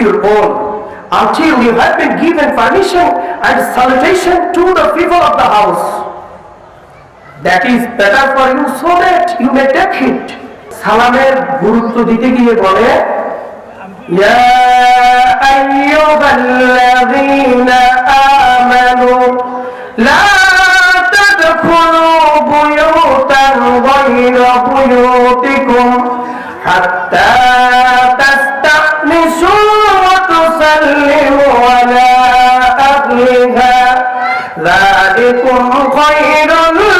your own until you have been given permission and salutation to the people of the house. That is better for you so that you may take it. সালামের গুরুত্ব দিতে গিয়ে বলে ইয়া আইয়ুহাল্লাযীনা আমানু লা তাদখুলু বুয়ুতান গায়রা বুয়ুতিকুম হাত্তা ذلكم خير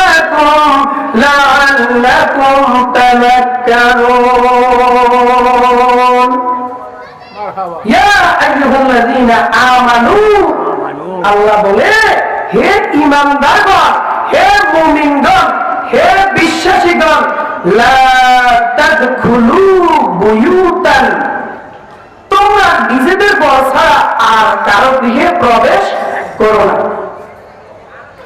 لكم لعلكم تذكرون ইয়া আইয়ুহাল্লাযীনা আমানু আল্লাহ বলে হে ঈমানদারগণ হে মুমিনগণ হে বিশ্বাসীগণ লা তাদখুলু বুয়ুতান তোমরা নিজেদের ঘর ছাড়া আর কারো গৃহে প্রবেশ করো না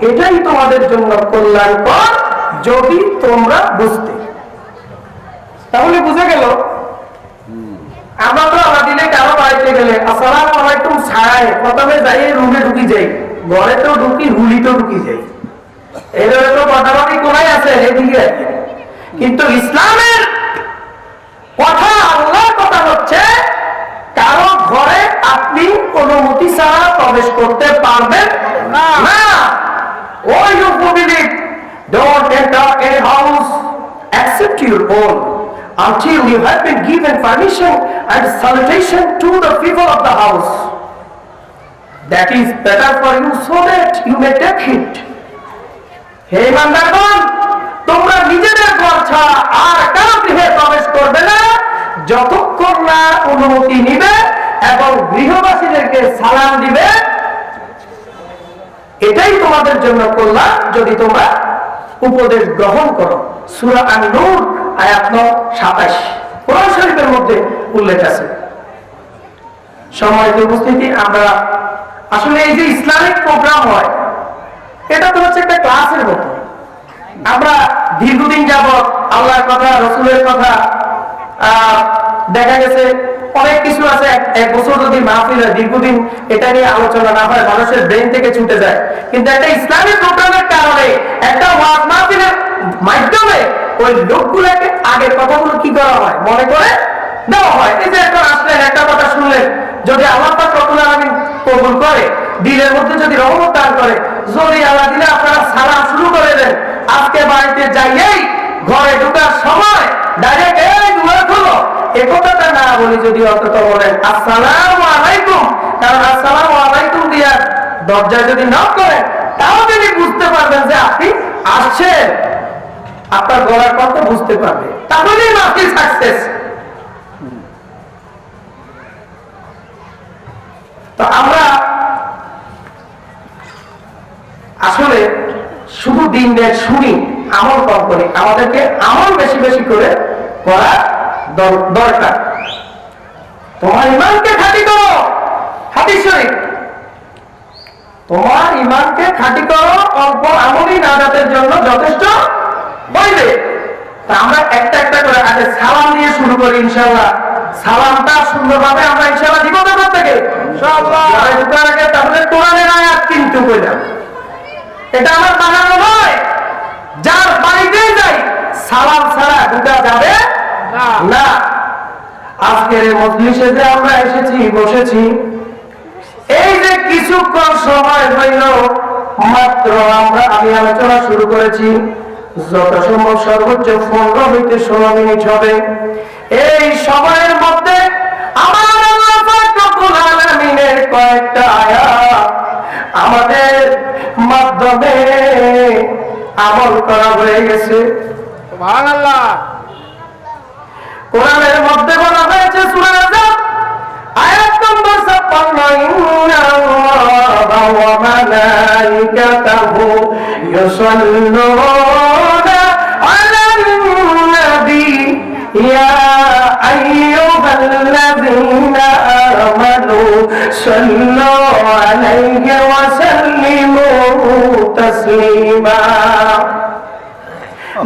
এটাই তোমাদের জন্য কল্যাণকর যদি তোমরা বুঝতে। তাহলে বুঝে গেল? আছে কিন্তু ইসলামের কথা, আল্লাহর কথা হচ্ছে, কারও ঘরে আপনি অনুমতি ছাড়া প্রবেশ করতে পারবেন না O you believe don't enter a house except your own until you have been given permission and salutation to the people of the house that is better for you so that you may take it হে ইমানদারগণ তোমরা নিজেদের ঘর আর কারও গৃহে প্রবেশ করবে না যতক্ষণ না অনুমতি নিবে এবং গৃহবাসীদেরকে সালাম দিবে এটাই তোমাদের জন্য কল্যাণ যদি তোমরা উপদেশ গ্রহণ করো। সুরা আন নূর আয়াত সাতাশ। কোরআন শরীফের মধ্যে উল্লেখ আছে। সম্মানিত উপস্থিতি, আমরা আসলে এই যে ইসলামিক প্রোগ্রাম হয়, এটা তো হচ্ছে একটা ক্লাসের মতো। আমরা দীর্ঘদিন যাবৎ আল্লাহর কথা, রসুলের কথা দেখা গেছে অনেক কিছু আছে। এক- বছর যদি মাহফিল হয় দীর্ঘদিন এটা নিয়ে আলোচনা না হয়, মানুষের ব্রেন থেকে ছুটে যায়। কিন্তু একটা ইসলামিক প্রোগ্রামের কারণে, একটা ওয়াজ মাহফিলের মাধ্যমে ওই লোকগুলোকে আগের কথাগুলো কি করা হয়? মনে করে দেওয়া হয়। এই যে এখন আসলেন, একটা কথা শুনলেন, যদি আল্লাহ রব্বুল আলামিন কবুল করে, দিলের মধ্যে যদি রহমত দান করে যদি আল্লাহ দিলে আপনারা সালাম শুরু করে দেন। আজকে বাড়িতে যাইয়েই ঘরে ঢোকার সময় ডাইরেক্ট এই দুয়ার খোলো। এ না বলি যদি অন্তত বলেন, আসসালামু আলাইকুম। কারণ আসসালামু আলাইকুম দিয়া দরজায় যদি তাও যদি বুঝতে পারবেন যে আপনি আসছেন আপনার গলার কথা বুঝতে পারবে। মাফি সাকসেস তো আমরা আসলে শুধু দিন শুনি, আমল কম আমাদেরকে আমল বেশি বেশি করে করা দরকার। তোমার ইমানকে খাঁটি করো। হাদিস শরীফ। তোমার ইমানকে খাঁটি করো, অল্প আমলই নাজাতের জন্য যথেষ্ট বইবে। আমরা একটা একটা করে আগে সালাম দিয়ে শুরু করি ইনশাল্লাহ সালামটা সুন্দরভাবে আমরা ইনশাল্লাহ দিব তো থেকে। আগে তাহলে কোরআনের আয়াত কিন্তু কইলাম এটা আমার বানানো নয়। যার বাড়িতে যাই, সালাম ছাড়া ঢুকা যাবে না। আজকের এই মজলিসে যে আমরা এসেছি বসেছি এই যে কিছুক্ষণ সময় হইল মাত্র আমরা আমি আলোচনা শুরু করেছি যত সম্ভব সর্বোচ্চ পনেরো হইতে ষোলো মিনিট হবে। এই সময়ের মধ্যে আমার আলামিনের কয়েকটা আয়াত আমাদের মাধ্যমে আমল করা হয়ে গেছে। সুবহানাল্লাহ। কোরআনের মধ্যে বলা হয়েছে সূরা আযাব আয়াত নম্বর 56 ইন্না আল্লাহ ওয়া মালাইকাতাহু ইউসাল্লুনা আলান নবী ইয়া আইয়ুহাল্লাযীনা আমানু সাল্লু আলাইহি ওয়া সাল্লিমু তাসলিমা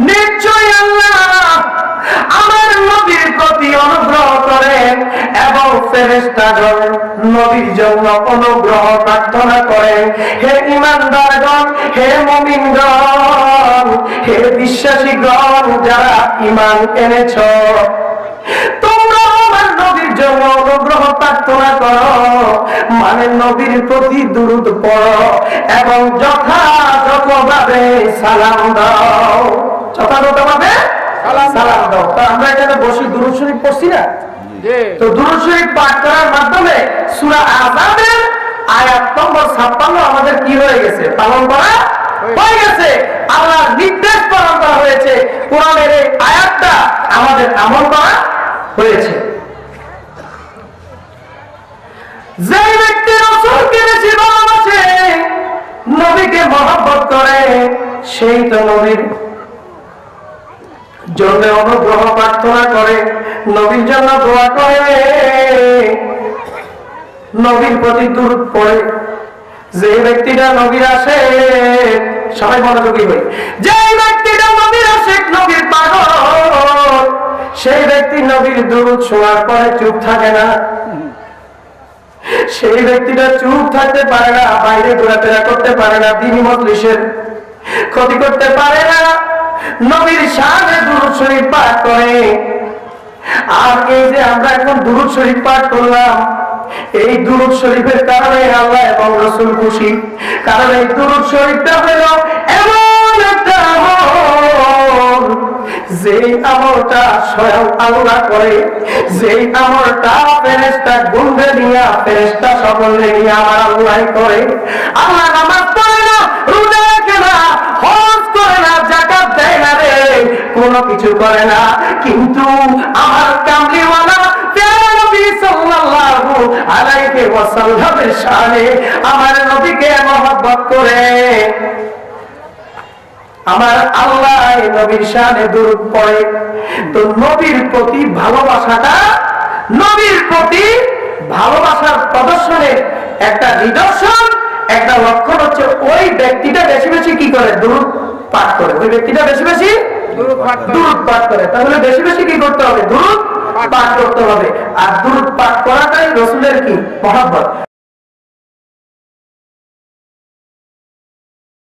নিশ্চয় আল্লাহ আমার নবীর প্রতি অনুগ্রহ করেন এবং ফেরেস্তাগণ নবীর জন্য অনুগ্রহ প্রার্থনা করেন হে ইমানদারগণ হে মুমিনগণ, হে বিশ্বাসীগণ, যারা ইমান এনেছ, তোমরা আমার নবীর জন্য অনুগ্রহ প্রার্থনা করো। মানে নবীর প্রতি দুরুদ পড়ো এবং যথাযথভাবে সালাম দাও। যথাযথভাবে? সালাম দাও। তা আমরা এখানে বসি দুরুদ শরীফ পড়ছি না? তো দুরুদ শরীফ পাঠ করার মাধ্যমে সূরা আযাবের আয়াত নম্বর 56 আমাদের কি হয়ে গেছে? পালন করা হয়ে গেছে। আল্লাহর নির্দেশ পালন করা হয়েছে। কোরআনের এই আয়াতটা আমাদের আমল করা হয়েছে। যে ব্যক্তি রসুলকে বেশি ভালোবাসে নবীকে মহব্বত করে সেই তো নবীর জন্য অনুগ্রহ প্রার্থনা করে, নবীর জন্য দোয়া করে। নবীর প্রতি দূর পড়ে। যে ব্যক্তিটা নবীর আসে, সবাই মনোযোগী হই যে ব্যক্তিটা নবীর আসে, নবীর পাগল। সেই ব্যক্তি নবীর দূর শোনার পরে চুপ থাকে না। সেই ব্যক্তিটা চুপ থাকতে পারে না, বাইরে ঘোরাফেরা করতে পারে না তিনি মজলিসের ক্ষতি করতে পারে না। নবীর সামনে দুরুদ শরীফ পাঠ করে। আর এই যে আমরা এখন দুরুদ শরীফ পাঠ করলাম, এই দুরুদ শরীফের কারণে আল্লাহ এবং রসুল খুশি। কারণ এই দুরুদ শরীফটা হলো এমন একটা আমল। যে আমলটা স্বয়ং আল্লাহ করে যে আমলটা ফেরেস্তা গুন্ডে নিয়া ফেরেস্তা সকলে নিয়ে আমার আল্লাহ করে। আল্লাহ নামাজ ওয়াসাল্লামের আমার নবীকে মহব্বত করে। আমার আল্লাহ নবীর শানে দূর পড়ে। তো নবীর প্রতি ভালোবাসাটা নবীর প্রতি ভালোবাসার প্রদর্শনের একটা নিদর্শন একটা লক্ষণ হচ্ছে ওই ব্যক্তিটা বেশি বেশি কি করে? দূর পাঠ করে। ওই ব্যক্তিটা বেশি বেশি দূর পাঠ করে। তাহলে বেশি বেশি কি করতে হবে? দূর পাঠ করতে হবে। আর দূর পাঠ করাটাই রসুলের কি? মহাব্বত।